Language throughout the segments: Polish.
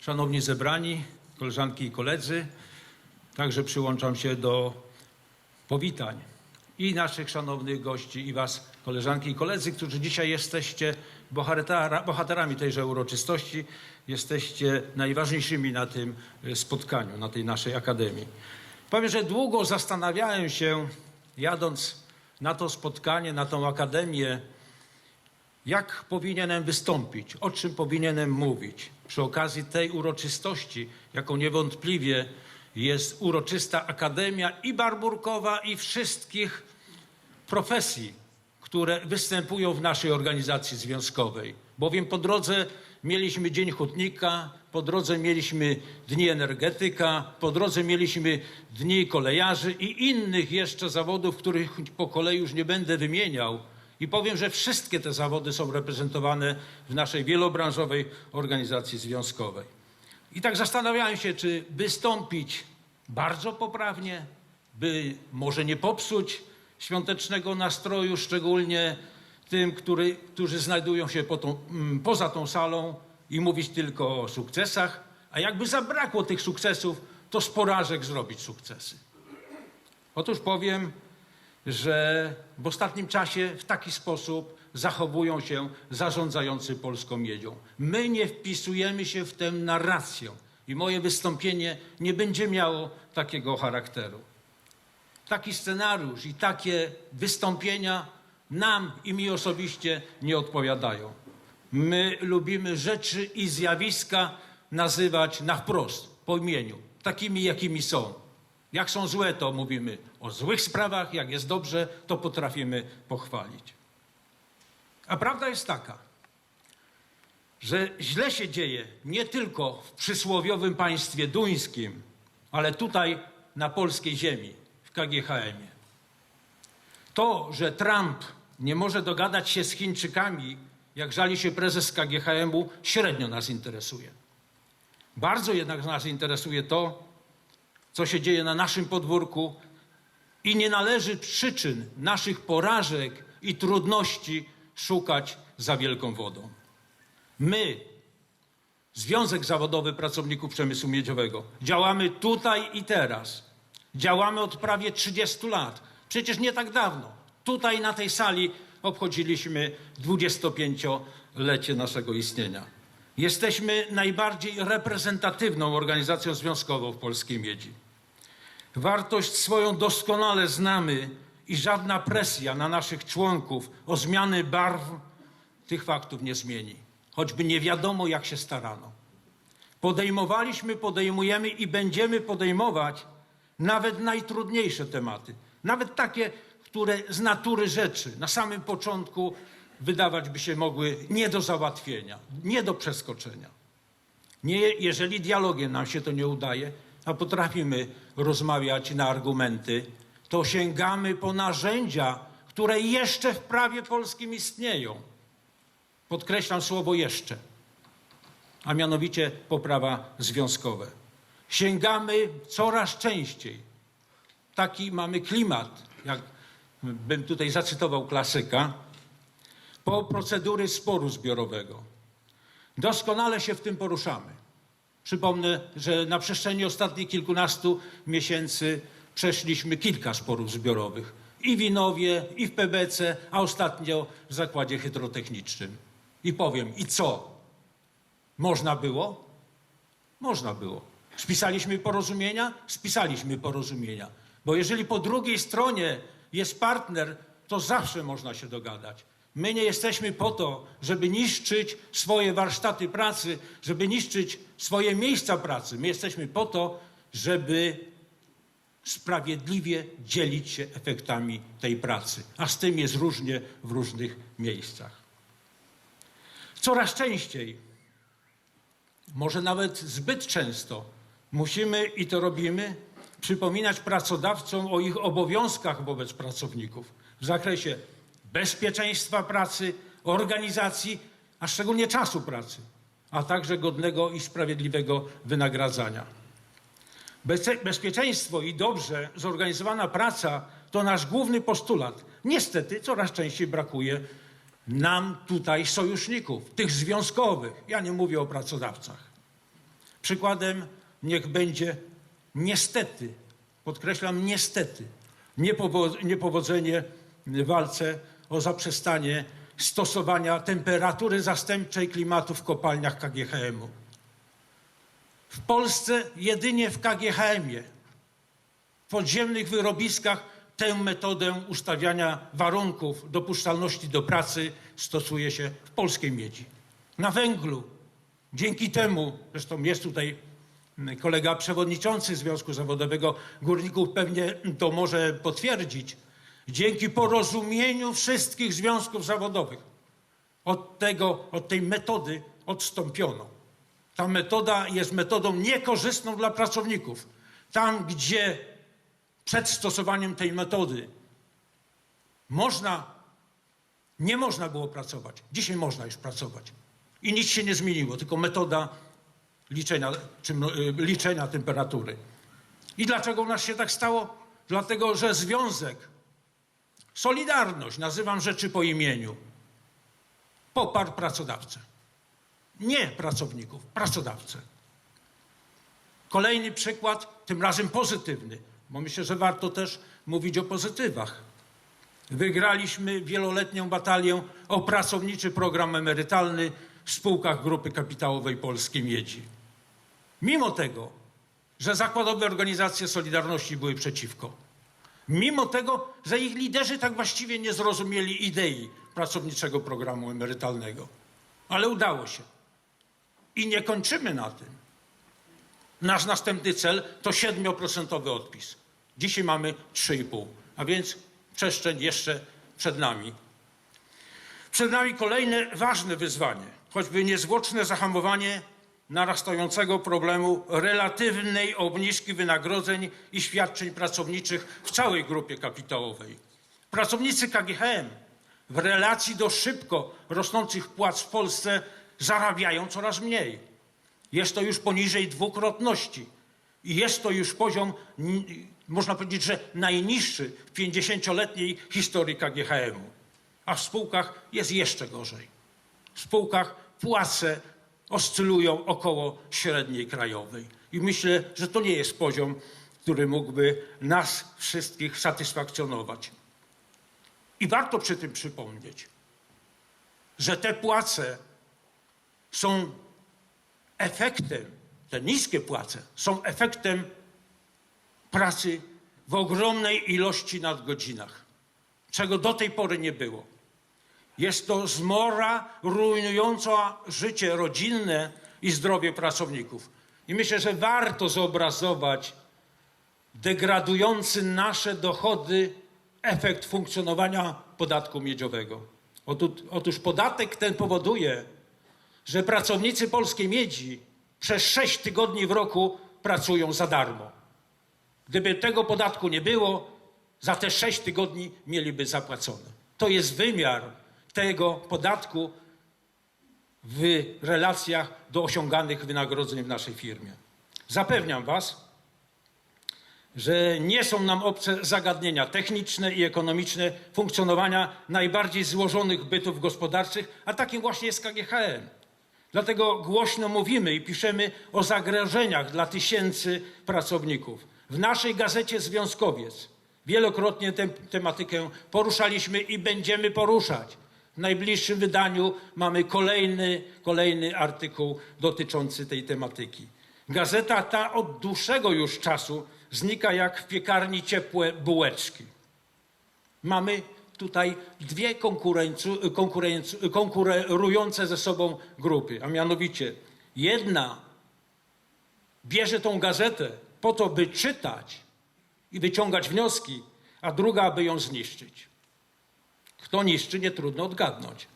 Szanowni zebrani, koleżanki i koledzy, także przyłączam się do powitań i naszych szanownych gości, i Was, koleżanki i koledzy, którzy dzisiaj jesteście bohatera, bohaterami tejże uroczystości, jesteście najważniejszymi na tym e, spotkaniu, na tej naszej akademii. Powiem, że długo zastanawiałem się, jadąc na to spotkanie, na tą akademię, jak powinienem wystąpić, o czym powinienem mówić przy okazji tej uroczystości, jaką niewątpliwie jest uroczysta Akademia i Barburkowa, i wszystkich profesji, które występują w naszej organizacji związkowej. Bowiem po drodze mieliśmy Dzień Hutnika, po drodze mieliśmy Dni Energetyka, po drodze mieliśmy Dni Kolejarzy i innych jeszcze zawodów, których po kolei już nie będę wymieniał. I powiem, że wszystkie te zawody są reprezentowane w naszej wielobranżowej organizacji związkowej. I tak zastanawiałem się, czy wystąpić bardzo poprawnie, by może nie popsuć świątecznego nastroju, szczególnie tym, który, którzy znajdują się po tą, mm, poza tą salą i mówić tylko o sukcesach, a jakby zabrakło tych sukcesów, to z porażek zrobić sukcesy. Otóż powiem, że w ostatnim czasie w taki sposób zachowują się zarządzający polską miedzią. My nie wpisujemy się w tę narrację i moje wystąpienie nie będzie miało takiego charakteru. Taki scenariusz i takie wystąpienia nam i mi osobiście nie odpowiadają. My lubimy rzeczy i zjawiska nazywać na wprost, po imieniu, takimi jakimi są. Jak są złe, to mówimy o złych sprawach, jak jest dobrze, to potrafimy pochwalić. A prawda jest taka, że źle się dzieje nie tylko w przysłowiowym państwie duńskim, ale tutaj na polskiej ziemi, w KGHM-ie. To, że Trump nie może dogadać się z Chińczykami, jak żali się prezes KGHM-u, średnio nas interesuje. Bardzo jednak nas interesuje to, co się dzieje na naszym podwórku i nie należy przyczyn naszych porażek i trudności szukać za wielką wodą. My, Związek Zawodowy Pracowników Przemysłu Miedziowego, działamy tutaj i teraz. Działamy od prawie 30 lat. Przecież nie tak dawno. Tutaj na tej sali obchodziliśmy 25-lecie naszego istnienia. Jesteśmy najbardziej reprezentatywną organizacją związkową w polskiej miedzi. Wartość swoją doskonale znamy i żadna presja na naszych członków o zmiany barw tych faktów nie zmieni. Choćby nie wiadomo, jak się starano. Podejmowaliśmy, podejmujemy i będziemy podejmować nawet najtrudniejsze tematy. Nawet takie, które z natury rzeczy na samym początku wydawać by się mogły nie do załatwienia, nie do przeskoczenia. Nie, jeżeli dialogiem nam się to nie udaje, a potrafimy rozmawiać na argumenty, to sięgamy po narzędzia, które jeszcze w prawie polskim istnieją. Podkreślam słowo jeszcze, a mianowicie poprawa związkowe. Sięgamy coraz częściej. Taki mamy klimat, jak bym tutaj zacytował klasyka, po procedury sporu zbiorowego. Doskonale się w tym poruszamy. Przypomnę, że na przestrzeni ostatnich kilkunastu miesięcy przeszliśmy kilka sporów zbiorowych. I w Inowie, i w PBC, a ostatnio w zakładzie hydrotechnicznym. I powiem, i co? Można było? Można było. Spisaliśmy porozumienia? Spisaliśmy porozumienia. Bo jeżeli po drugiej stronie jest partner, to zawsze można się dogadać. My nie jesteśmy po to, żeby niszczyć swoje warsztaty pracy, żeby niszczyć swoje miejsca pracy. My jesteśmy po to, żeby sprawiedliwie dzielić się efektami tej pracy. A z tym jest różnie w różnych miejscach. Coraz częściej, może nawet zbyt często, musimy i to robimy, przypominać pracodawcom o ich obowiązkach wobec pracowników w zakresie bezpieczeństwa pracy, organizacji, a szczególnie czasu pracy, a także godnego i sprawiedliwego wynagradzania. Bezpieczeństwo i dobrze zorganizowana praca to nasz główny postulat. Niestety coraz częściej brakuje nam tutaj sojuszników, tych związkowych. Ja nie mówię o pracodawcach. Przykładem niech będzie niestety, podkreślam niestety, niepowo- niepowodzenie w walce o zaprzestanie stosowania temperatury zastępczej klimatu w kopalniach KGHM-u. W Polsce jedynie w KGHM-ie, w podziemnych wyrobiskach tę metodę ustawiania warunków dopuszczalności do pracy stosuje się w polskiej miedzi. Na węglu Dzięki temu, zresztą jest tutaj kolega przewodniczący Związku Zawodowego Górników, pewnie to może potwierdzić, dzięki porozumieniu wszystkich związków zawodowych od, tego, od tej metody odstąpiono. Ta metoda jest metodą niekorzystną dla pracowników. Tam, gdzie przed stosowaniem tej metody można, nie można było pracować, dzisiaj można już pracować. I nic się nie zmieniło, tylko metoda liczenia, czy, y, liczenia temperatury. I dlaczego u nas się tak stało? Dlatego, że związek, Solidarność, nazywam rzeczy po imieniu, poparł pracodawcę. Nie pracowników, pracodawcę. Kolejny przykład, tym razem pozytywny, bo myślę, że warto też mówić o pozytywach. Wygraliśmy wieloletnią batalię o pracowniczy program emerytalny w spółkach Grupy Kapitałowej Polskiej Miedzi. Mimo tego, że zakładowe organizacje Solidarności były przeciwko. Mimo tego, że ich liderzy tak właściwie nie zrozumieli idei pracowniczego programu emerytalnego. Ale udało się. I nie kończymy na tym. Nasz następny cel to 7% odpis. Dzisiaj mamy 3,5, a więc przestrzeń jeszcze przed nami. Przed nami kolejne ważne wyzwanie, choćby niezwłoczne zahamowanie narastającego problemu relatywnej obniżki wynagrodzeń i świadczeń pracowniczych w całej grupie kapitałowej. Pracownicy KGHM w relacji do szybko rosnących płac w Polsce zarabiają coraz mniej. Jest to już poniżej dwukrotności i jest to już poziom, można powiedzieć, że najniższy w 50-letniej historii KGHM-u. A w spółkach jest jeszcze gorzej. W spółkach płace oscylują około średniej krajowej. I myślę, że to nie jest poziom, który mógłby nas wszystkich satysfakcjonować. I warto przy tym przypomnieć, że te płace są efektem, te niskie płace są efektem pracy w ogromnej ilości nadgodzinach, czego do tej pory nie było. Jest to zmora rujnująca życie rodzinne i zdrowie pracowników. I myślę, że warto zobrazować degradujący nasze dochody efekt funkcjonowania podatku miedziowego. Otóż, podatek ten powoduje, że pracownicy polskiej miedzi przez sześć tygodni w roku pracują za darmo. Gdyby tego podatku nie było, za te sześć tygodni mieliby zapłacone. To jest wymiar tego podatku w relacjach do osiąganych wynagrodzeń w naszej firmie. Zapewniam Was, że nie są nam obce zagadnienia techniczne i ekonomiczne funkcjonowania najbardziej złożonych bytów gospodarczych, a takim właśnie jest KGHM. Dlatego głośno mówimy i piszemy o zagrożeniach dla tysięcy pracowników. W naszej gazecie Związkowiec wielokrotnie tę tematykę poruszaliśmy i będziemy poruszać. Najbliższym wydaniu mamy kolejny, kolejny artykuł dotyczący tej tematyki. Gazeta ta od dłuższego już czasu znika jak w piekarni ciepłe bułeczki. Mamy tutaj dwie konkurujące ze sobą grupy, a mianowicie jedna bierze tą gazetę po to, by czytać i wyciągać wnioski, a druga, aby ją zniszczyć. Kto niszczy, nie trudno odgadnąć.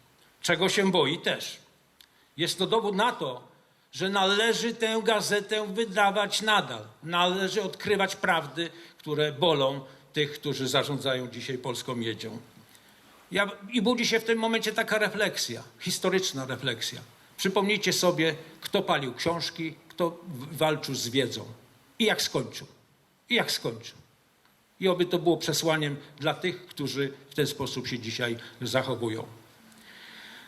Czego się boi też. Jest to dowód na to, że należy tę gazetę wydawać nadal. Należy odkrywać prawdy, które bolą tych, którzy zarządzają dzisiaj polską miedzią. Ja, I budzi się w tym momencie taka refleksja, historyczna refleksja. Przypomnijcie sobie, kto palił książki, kto walczył z wiedzą i jak skończył. I jak skończył. I oby to było przesłaniem dla tych, którzy w ten sposób się dzisiaj zachowują.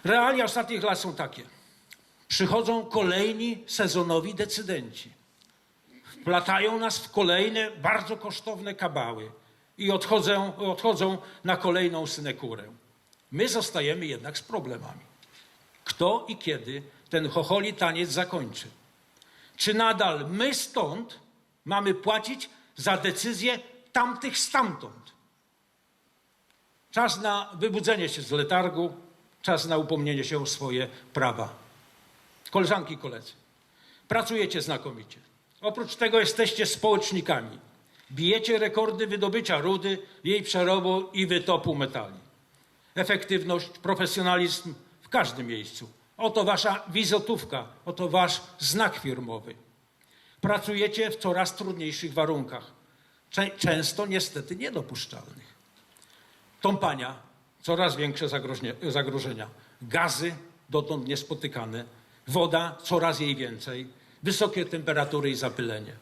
Realia ostatnich lat są takie. Przychodzą kolejni sezonowi decydenci. Wplatają nas w kolejne bardzo kosztowne kabały i odchodzą, odchodzą na kolejną synekurę. My zostajemy jednak z problemami. Kto i kiedy ten chocholi taniec zakończy? Czy nadal my stąd mamy płacić za decyzje tamtych stamtąd? Czas na wybudzenie się z letargu, czas na upomnienie się o swoje prawa. Koleżanki i koledzy, pracujecie znakomicie. Oprócz tego jesteście społecznikami. Bijecie rekordy wydobycia rudy, jej przerobu i wytopu metali. Efektywność, profesjonalizm w każdym miejscu. Oto wasza wizytówka, oto wasz znak firmowy. Pracujecie w coraz trudniejszych warunkach, często niestety niedopuszczalnych. Tąpania, coraz większe zagrożenia. Gazy, dotąd niespotykane. Woda, coraz jej więcej. Wysokie temperatury i zapylenie.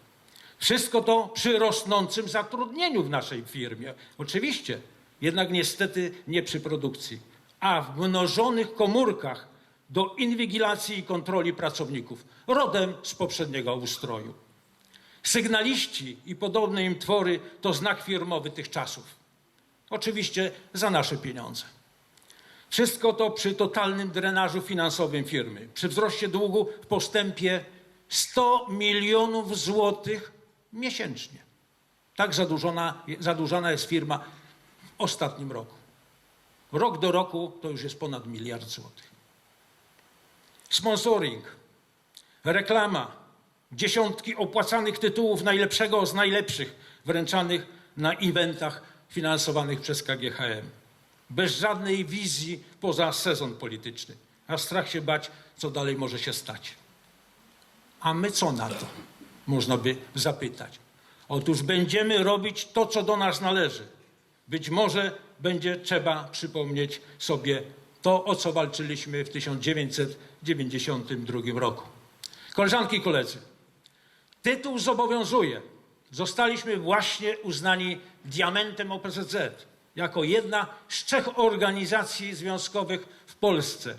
Wszystko to przy rosnącym zatrudnieniu w naszej firmie. Oczywiście, jednak niestety nie przy produkcji, a w mnożonych komórkach do inwigilacji i kontroli pracowników, rodem z poprzedniego ustroju. Sygnaliści i podobne im twory to znak firmowy tych czasów. Oczywiście za nasze pieniądze. Wszystko to przy totalnym drenażu finansowym firmy, przy wzroście długu w postępie 100 milionów złotych miesięcznie. Tak zadłużona, jest firma w ostatnim roku. Rok do roku to już jest ponad miliard złotych. Sponsoring, reklama, dziesiątki opłacanych tytułów najlepszego z najlepszych, wręczanych na eventach finansowanych przez KGHM. Bez żadnej wizji poza sezon polityczny. A strach się bać, co dalej może się stać. A my co na to? Można by zapytać. Otóż będziemy robić to, co do nas należy. Być może będzie trzeba przypomnieć sobie to, o co walczyliśmy w 1992 roku. Koleżanki i koledzy, tytuł zobowiązuje. Zostaliśmy właśnie uznani diamentem OPZZ jako jedna z trzech organizacji związkowych w Polsce,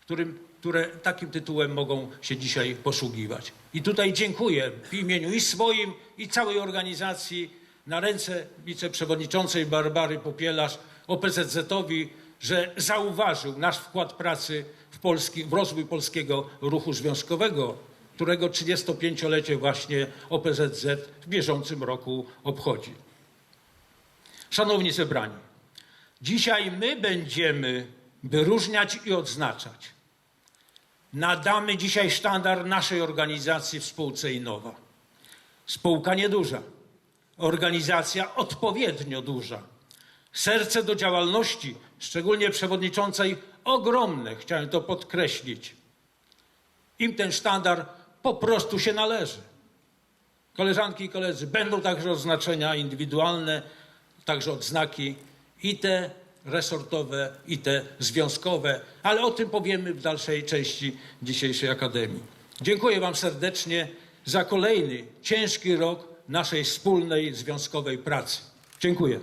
którym, które takim tytułem mogą się dzisiaj posługiwać. I tutaj dziękuję w imieniu i swoim, i całej organizacji na ręce wiceprzewodniczącej Barbary Popielarz OPZZ-owi, że zauważył nasz wkład pracy w, polski, w rozwój polskiego ruchu związkowego, którego 35-lecie właśnie OPZZ w bieżącym roku obchodzi. Szanowni zebrani, dzisiaj my będziemy wyróżniać i odznaczać. Nadamy dzisiaj sztandar naszej organizacji w spółce Innowa. Spółka nieduża, organizacja odpowiednio duża. Serce do działalności, szczególnie przewodniczącej, ogromne, chciałem to podkreślić. Im ten sztandar po prostu się należy. Koleżanki i koledzy, będą także oznaczenia indywidualne, także odznaki i te resortowe, i te związkowe, ale o tym powiemy w dalszej części dzisiejszej Akademii. Dziękuję Wam serdecznie za kolejny ciężki rok naszej wspólnej związkowej pracy. Dziękuję.